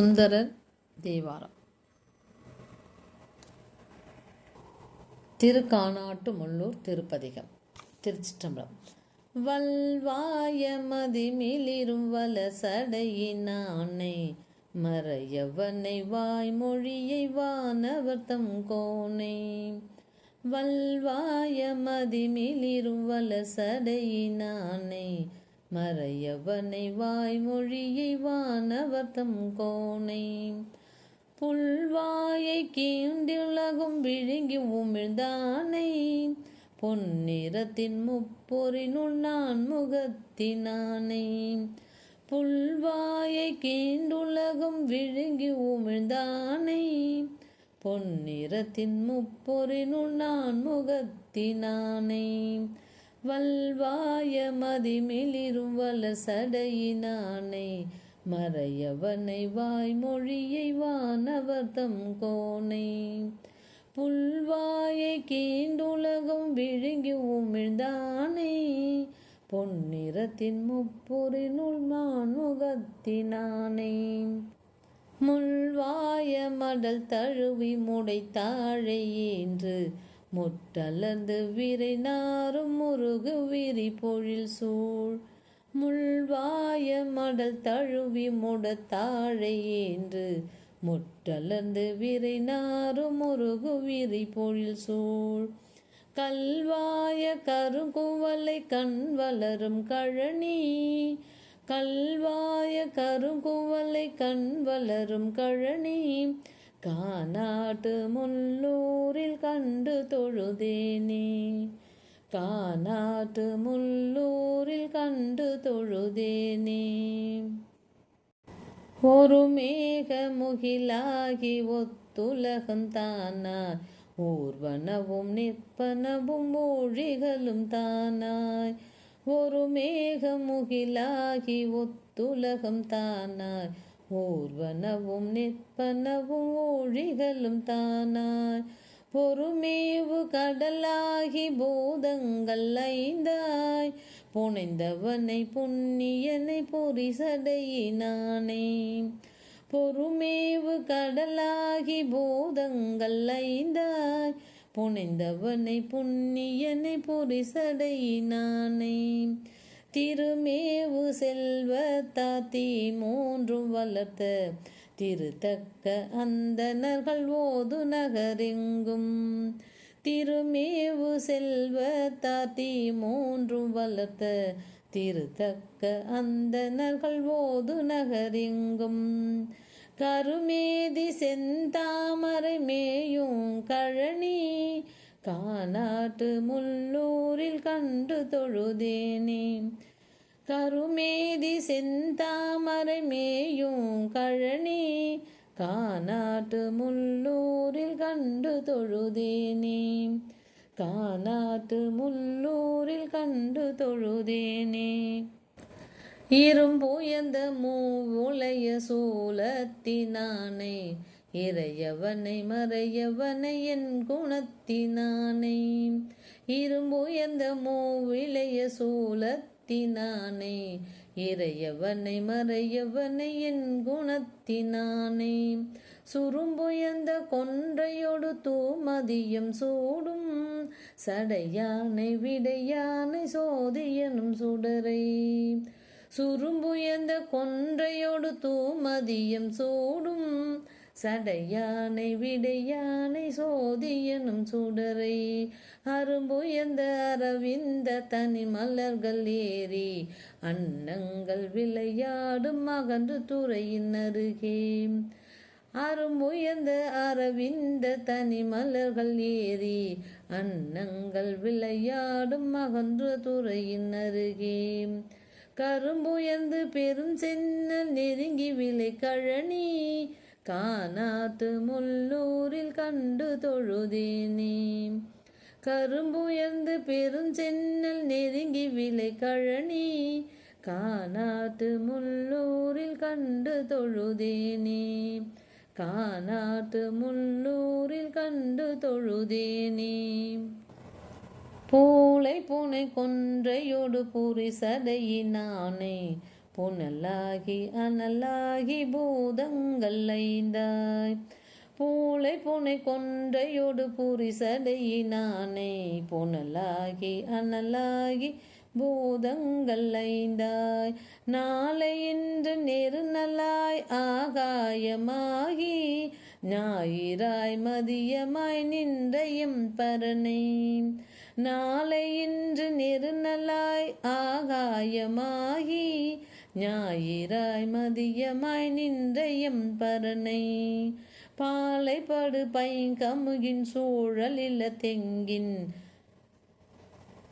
சுந்தரர் தேவாரம். திருக்கானாட்டு முள்ளூர் திருப்பதிகம் திருச்சிற்றம்பலம். வல்வாய மதிமிளிரும் வல சடையினானை மறையவனை வாய்மொழியை வானவர் தம் கோனை வல்வாய மதிமிளிரும் வல சடையினானை மறையவனை வாய்மொழியை வானவர்த்தம் கோணை. கோனை புல்வாயை கீண்டுலகும் விழுங்கி உமிழ்ந்தானை. பொன்னிறத்தின் முப்பொறினுள் நான் முகத்தினானை. புல்வாயை கீண்டுலகம் விழுங்கி உமிழ்ந்தானை. பொன்னிறத்தின் முப்பொறினுள் நான் முகத்தினானை. வல்வாய மதிமிளிரும் வலசடையினானை மறையவனை வாய்மொழியை வானவர்தம் கோனை. புல்வாயை கீண்டுலகம் விழுங்கி உமிழ்ந்தானே. பொன்னிறத்தின் முப்பொறினுள் மான்முகத்தினானே முள்வாய மடல் தழுவி முடை தாழை என்று முட்டலர்ந்து விரை நாரும் முருகு விரி பொழில் சூழ். முள்வாய மடல் தழுவி முடத்தாழை என்று முட்டலர்ந்து விரை நாரும் முருகு விரி பொழில் சூழ். கல்வாய கருங்குவலை கண் வளரும் கழனி. கல்வாய கருங்குவலை கண் வளரும் கழனி. காநாட்டு முள்ளூரில் கண்டு தொழுதேனே காநாட்டு முள்ளூரில் கண்டு தொழுதேனே ஒரு மேக முகிலாகி ஒத்துலகம் தானாய் ஊர்வனவும் நிற்பனவும் மொழிகளும் தானாய் ஒரு மேக முகிலாகி ஒத்துலகம் தானாய் ஊர்வனவும் நிற்பனவும் ஒழிகளும் தானாய். பொறுமேவு கடலாகி பூதங்கள் ஐந்தாய். புனைந்தவனை புண்ணியனை பொறிசடையினானே பொறுமேவு கடலாகி பூதங்கள் ஐந்தாய். புனைந்தவனை புண்ணியனை பொறிசடையினானே திருமேவு செல்வ தாத்தி மூன்றும் வளர்த்த திருத்தக்க அந்தனர்கள் ஓது நகரெங்கும். திருமேவு செல்வ தாத்தி மூன்றும் வளர்த்த திருத்தக்க அந்தனர்கள் ஓது நகரெங்கும். கருமேதி செந்தாமரை மேயும் கழனி காநாட்டு முள்ளூரில் கண்டு தொழுதேனே கருமேதி செந்தாமரை மேயும் கழனி காநாட்டு முள்ளூரில் கண்டு தொழுதேனே காநாட்டு முள்ளூரில் கண்டு தொழுதேனே இரும்புயர்ந்த உலைய சூலத்தினானை இறையவனை மறையவனை என் குணத்தினானை. இரும்புயர்ந்த மூவிளைய சூலத்தினானை. இறையவனை மறையவனை என் குணத்தினானை. சுரும்புயர்ந்த கொன்றையொடு தூமதியம் சூடும். சடையானை விடையானை சோதியனும் சுடரை. சுரும்புயர்ந்த கொன்றையொடு தூமதியம் சூடும். சடையானை விடையானை சோதியனும் சுடரை அரும்புயர்ந்த அரவிந்த தனி மலர்கள் ஏறி அன்னங்கள் விளையாடும் மகன்று துறையின் அருகே. அரும்புயர்ந்த அரவிந்த தனி மலர்கள் ஏறி அன்னங்கள் விளையாடும் மகன்று துறையின் அருகே. கரும்புயர்ந்து பெரும் சென்னல் நெருங்கி விலை கழனி காநாட்டு முள்ளூரில் கண்டு தொழுதேனே கரும்புயர்ந்து பெருஞ்சென்னல் நெருங்கி விலை கழனி காநாட்டு முள்ளூரில் கண்டு தொழுதேனே காநாட்டு முள்ளூரில் கண்டு தொழுதேனே பூளை பூனை கொன்றையோடு பூரி சடையினானே புனலாகி அனலாகி பூதங்கள் ஐந்தாய். பூளை புனை கொன்றையோடு புரிசடையினானே. புனலாகி அனலாகி பூதங்கள் ஐந்தாய். நாளை இன்று நெருநலாய் ஆகாயமாகி ஞாயிறாய் மதியமாய் நின்றையும் பரணை நாளை இன்று நெருநலாய் ஆகாயமாகி ஞாயிறாய் மதியமாய் நின்ற எம் பரனை. பாலைப்படு பைங்கமுகின் சூழலில தெங்கின்.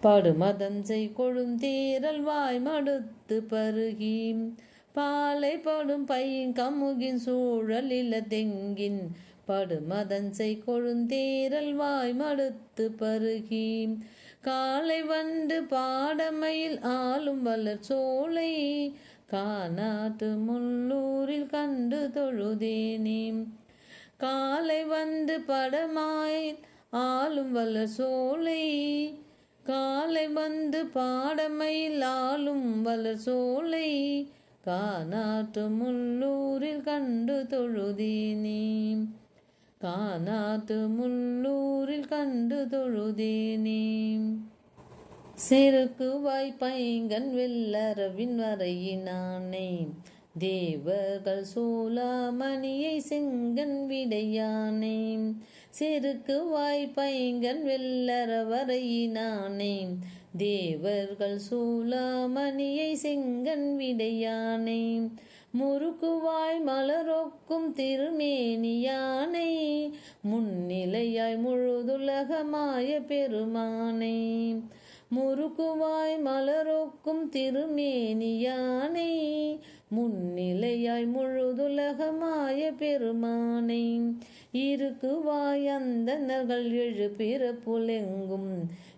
படுமதஞ்சை கொழுந்தேரல் வாய் மடுத்து பருகி பாலைப்படும் பைங்கமுகின் சூழலில தெங்கின். படுமதஞ்சை கொழுந்தேரல் வாய் மடுத்து பருகி காலை வண்டு பாடமையில் ஆளும் வளர் சோலை. காணாத்து முள்ளூரில் கண்டு தொழுதேனே. காலை வந்து படமாய் ஆளும் வல்ல சோலை. காலை வந்து பாடமையில் ஆளும் வல்ல சோலை. காணாத்து முள்ளூரில் கண்டு தொழுதேனே. காணாத்து முள்ளூரில் கண்டு தொழுதேனே. செருக்கு வாய்ப்பைங்கன் வெள்ளரவின் வரையினானே. தேவர்கள் சூலாமணியை செங்கன் விடையானே. செருக்கு வாய்ப்பைங்கன் வெள்ளர வரையினானே. தேவர்கள் சூலாமணியை செங்கன் விடையானே. முறுக்குவாய் மலரொக்கும் திருமேனியானை. முன்னிலையாய் முழுதுலகமாய பெருமானை. முறுக்குவாய் மலரொக்கும் திருமேனியானை முன்னிலையாய் முழுதுலகமாய பெருமானை. இருக்குவாய் அந்தனர்கள் எழு பிறப்புலெங்கும்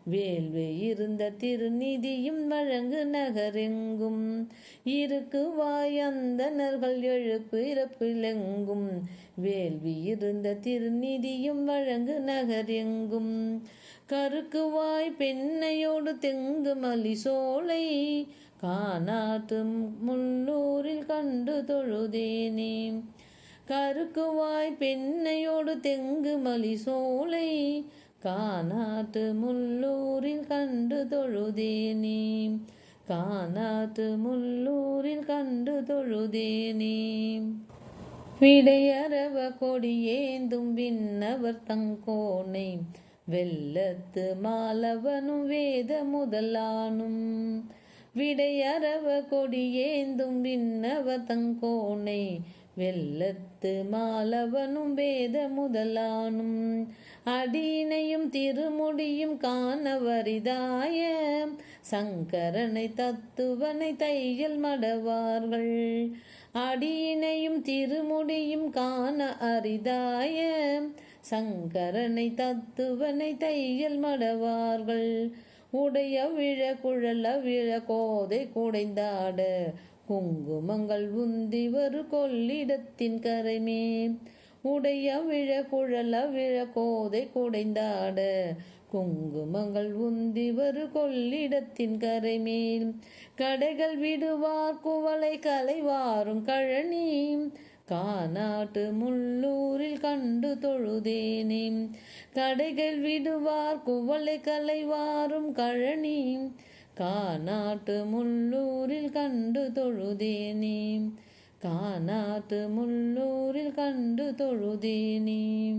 வேள்வி இருந்த திருநிதியும் வழங்கு நகரெங்கும். இருக்குவாய் அந்தனர்கள் எழு பிறப்பிலெங்கும் வேள்வி இருந்த திருநிதியும் வழங்கு நகரெங்கும். கருக்குவாய் பெண்ணையோடு தெங்கு மலி சோலை. காநாட்டு முள்ளூரில் கண்டு தொழுதேனே. கருக்குவாய் பெண்ணையோடு தெங்கு மலி சோலை. காநாட்டு முள்ளூரில் கண்டு தொழுதேனே. காநாட்டு முள்ளூரில் கண்டு தொழுதேனே. விடையறவ கொடியேந்தும் விண்ணவர் தங்கோனை. வெள்ளத்து மாலவனும் வேத முதலானும் விடையறவ கொடியேந்தும் விண்ணவ தங்கோனை. வெள்ளத்து மாலவனும் வேத முதலானும் அடியினையும் திருமுடியும் காணவரிதாய. சங்கரனை தத்துவனை தையல் மடவார்கள். அடியினையும் திருமுடியும் காண அரிதாய. சங்கரனை தத்துவனை தையல் மடவார்கள். உடைய விழ குழல விழ கோதை குடைந்தாட. குங்குமங்கள் உந்தி வரு கொள்ளிடத்தின் கரைமே. உடைய விழ குழல விழ கோதை குடைந்தாட. குங்குமங்கள் உந்தி வரு கொள்ளிடத்தின் கரைமேல் கடைகள் விடுவார் குவளை கலைவாரும் கழனி. காநாட்டு முள்ளூரில் கண்டு தொழுதேனே. கடைகள் விடுவார் குவளை கலைவாரும் கழனி. காநாட்டு முள்ளூரில் கண்டு தொழுதேனே. காநாட்டு முள்ளூரில் கண்டு தொழுதேனே.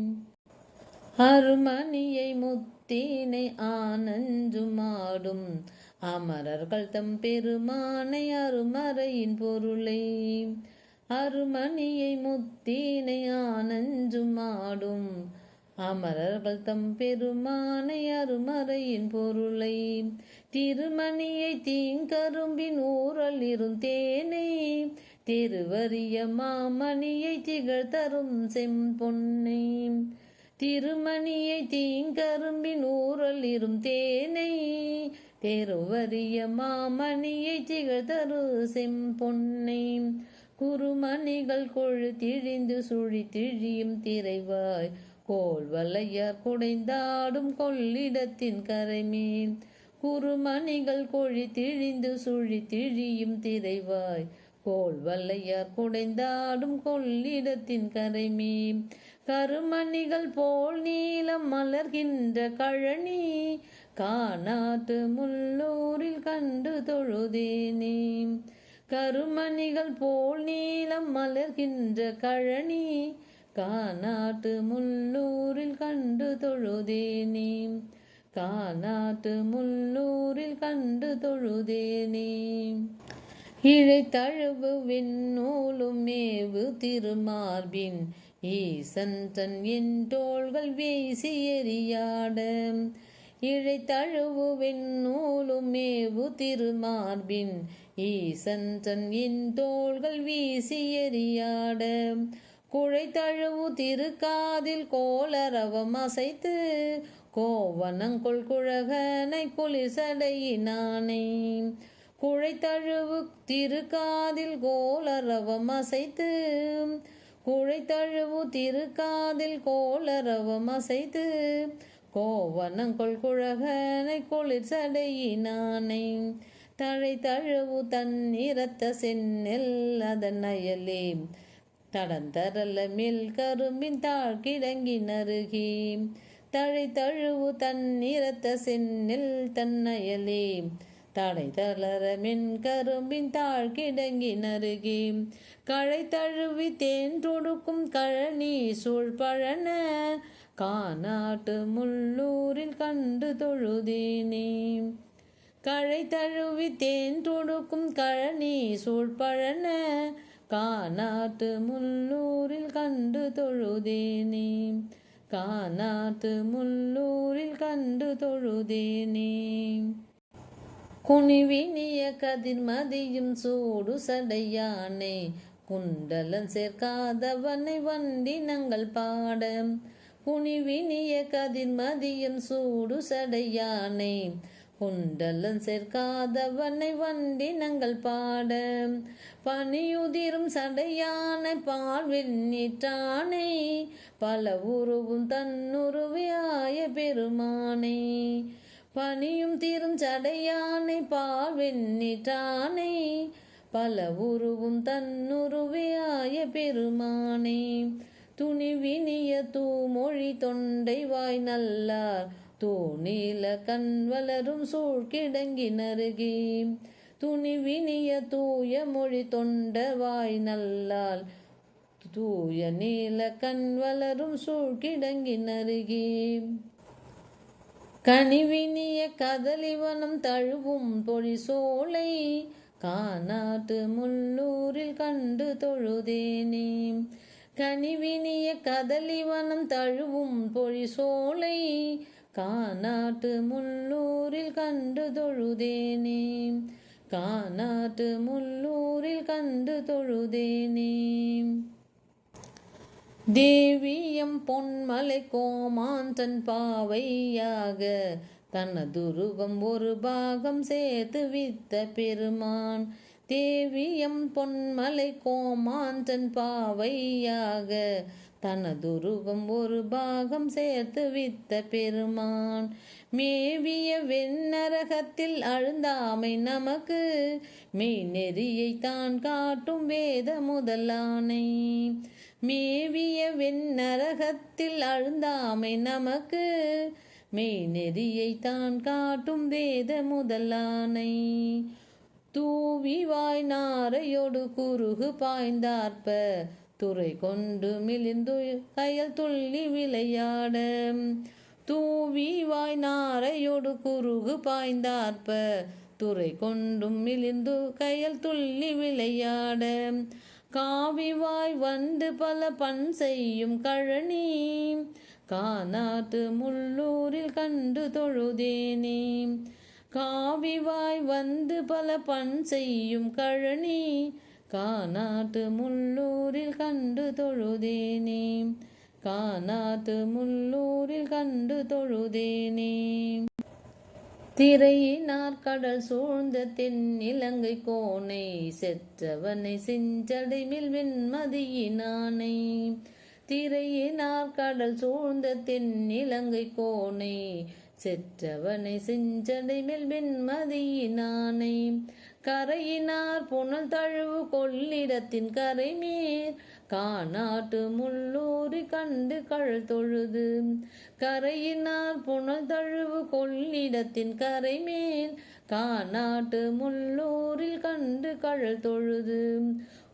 அருமணியை முத்தீனை ஆனஞ்சுமாடும் அமரர்கள் தம் பெருமானை அருமறையின் பொருளை. அருமணியை முத்தீனை ஆனஞ்சுமாடும் அமரர்கள் தம் பெருமானை அருமறையின் பொருளை. திருமணியை தீங்கரும்பின் ஊரல் இருந்தேனை திருவரிய மாமணியை திகழ் தரும் செம்பொன்னை. திருமணியை தீங்கரும்பின் ஊரல் இரும் தேனை. தெருவரிய மாமணியை திகழ் தரு செம்பொன்னை. குறுமணிகள் கொழு திழிந்து சுழி திழியும் திரைவாய் கோல் வலையார் குடைந்தாடும் கொள்ளிடத்தின் கரைமீன். குறுமணிகள் கொழி திழிந்து சுழி திழியும் திரைவாய் கோல் வல்லையார் குடைந்தாடும் கொள்ளிடத்தின் கரைமே கருமணிகள் போல் நீலம் மலர்கின்ற கழனி காணாட்டு முள்ளூரில் கண்டு தொழுதேனே. கருமணிகள் போல் நீளம் மலர்கின்ற கழனி காணாட்டு முள்ளூரில் கண்டு தொழுதேனே. காணாட்டு முள்ளூரில் கண்டு தொழுதேனே. இழை தழுவு விண்ணூலும் மேவு திருமார்பின் ஈசன் தன் என் தோள்கள் வீசி எறியாட. இழை தழுவு வெண்ணூலும் மேவு திருமார்பின் ஈசன் தன் என் தோள்கள் வீசி எறியாட குழை தழுவு திருக்காதில் கோலரவம் அசைத்து கோவனங்கொள் குழகனை குளிசடையினானே குழை தழுவு திருக்காதில் கோலரவம் அசைத்து குழை தழுவு திருக்காதில் கோலரவம் அசைத்து கோவனங்கொள் குழகனை குளிர்சடையினானை தழை தழுவு தன்னிறத்த செந்நெல் அதன் அயலே தடந்தரல மேல் கரும்பின் தாழ் கிடங்கி நருகி தழை தழுவு தன்னிறத்த செந்நெல் தன்னயலே. தடை தளர மின் கரும்பின் தாழ் கிடங்கி நருகி களை தழுவி தேன் தொடுக்கும் கழனி சூழ் பழன காநாட்டு முள்ளூரில் கண்டு தொழுதேனே. கழை தழுவி தேன் தொடுக்கும் கழனி சூழ்பழன காணாட்டு காநாட்டு முள்ளூரில் கண்டு தொழுதேனே. காணாட்டு முள்ளூரில் கண்டு தொழுதேனே. குனிவினிய கதிர் மதியும் சூடு சடையானே குண்டலன் சேர்க்காதவனை வண்டினங்கள் பாட. குனிவினிய கதிர் மதியும் சூடு சடையானே குண்டலன் சேர்க்காதவனை வண்டினங்கள் பாட. பனியுதிரும் சடையான பால் வெண்ணீற்றானை பல உருவும் தன்னுருவியாய பெருமானே. பனியும் தீரும் சடையானை பால் வெண்ணீற்றானை பல உருவும் தன்னுருவியாய பெருமானே. துணிவினிய தூமொழி தொண்டை வாய் நல்லார் தூணில கண் வளரும் சூழ்கிடங்கி நருகி துணிவினிய தூய மொழி தொண்டவாய் நல்லால் தூய நீல கண் வளரும் கனிவினிய கதலிவனம் தழுவும் பொழி சோலை காநாட்டு முள்ளூரில் கண்டு தொழுதேனே. கனிவினிய கதலிவனம் தழுவும் பொழி சோலை காநாட்டு முள்ளூரில் கண்டு தொழுதேனே காநாட்டு முள்ளூரில் கண்டு தொழுதேனே தேவியம் பொன்மலை கோமாந்தன் பாவையாக தனதுருவம் ஒரு பாகம் சேர்த்து வித்த பெருமான் தேவியம் பொன்மலை கோமாந்தன் பாவையாக தனதுருவம் ஒரு பாகம் சேர்த்து வித்த பெருமான். மேவிய வெண்ணரகத்தில் அழுந்தாமை நமக்கு. மெய் நெறியை தான் காட்டும் வேத முதலானை. மேவிய வெண்ணரகத்தில் அழுந்தாமை நமக்கு. மெய் நெறியை தான் காட்டும் வேத முதலானை. தூவி வாய் நாரையோடு குறுகு பாய்ந்தார்ப்ப. துறை கொண்டு மிளிந்து கயல் துள்ளி விளையாட. தூவி வாய் நாரையோடு குறுகு பாய்ந்தார்ப்ப. துறை கொண்டும் மிளிந்து கயல் துள்ளி விளையாட. காவிவாய் வந்து பல பண் செய்யும் கழனி. காநாட்டு முள்ளூரில் கண்டு தொழுதேனே. காவிவாய் வந்து பல பண் செய்யும் கழனி. காநாட்டு முள்ளூரில் கண்டு தொழுதேனே. காநாட்டு முள்ளூரில் கண்டு தொழுதேனே. திரையினார் கடல் சூழ்ந்த தென் இலங்கை கோனை செற்றவனை செஞ்சடைமில் வெண்மதியினானை. திரையினார் கடல் சூழ்ந்த தென் இலங்கை கோனை செற்றவனை செஞ்சடைமில் வெண்மதியினானை. கரையினார் புனல் தழுவு கொள்ளிடத்தின் கரைமீர் காநாட்டு முள்ளூரி கண்டு கழல் தொழுது. கரையினார் புனல் தழுவு கொள்ளிடத்தின் கரைமேல் காநாட்டு முள்ளூரில் கண்டு கழல் தொழுது.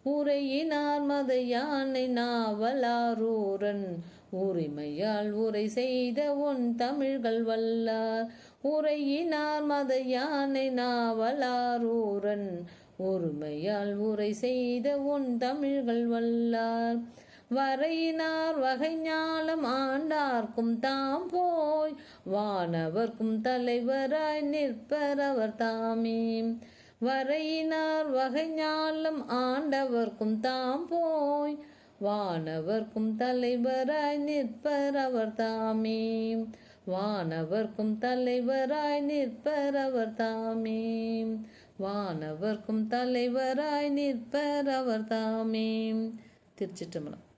உரையினார் மத யானை நாவலாரூரன். உரிமையால் உரை செய்த உன் தமிழ்கள் வல்லார். உரையினார் மத யானை நாவலார் ஊரன். ஒருமையால் உரை செய்த உன் தமிழ்கள் வல்லார். வரையினார் வகை ஞாலம் ஆண்டார்க்கும் தாம் போய். வானவர்க்கும் தலைவராய் நிற்பர் அவர் தாமே. வரையினார் வகை ஞாலம் ஆண்டவர்க்கும் தாம் போய். வானவர்க்கும் தலைவராய் நிற்பர் அவர் தாமே. வானவர்க்கும் தலைவராய் நிற்பர் அவர் தாமே. வானவர்க்கும் தலைவராய் நிற்பர் அவர் தாமே. திருச்சிற்றம்பலம்.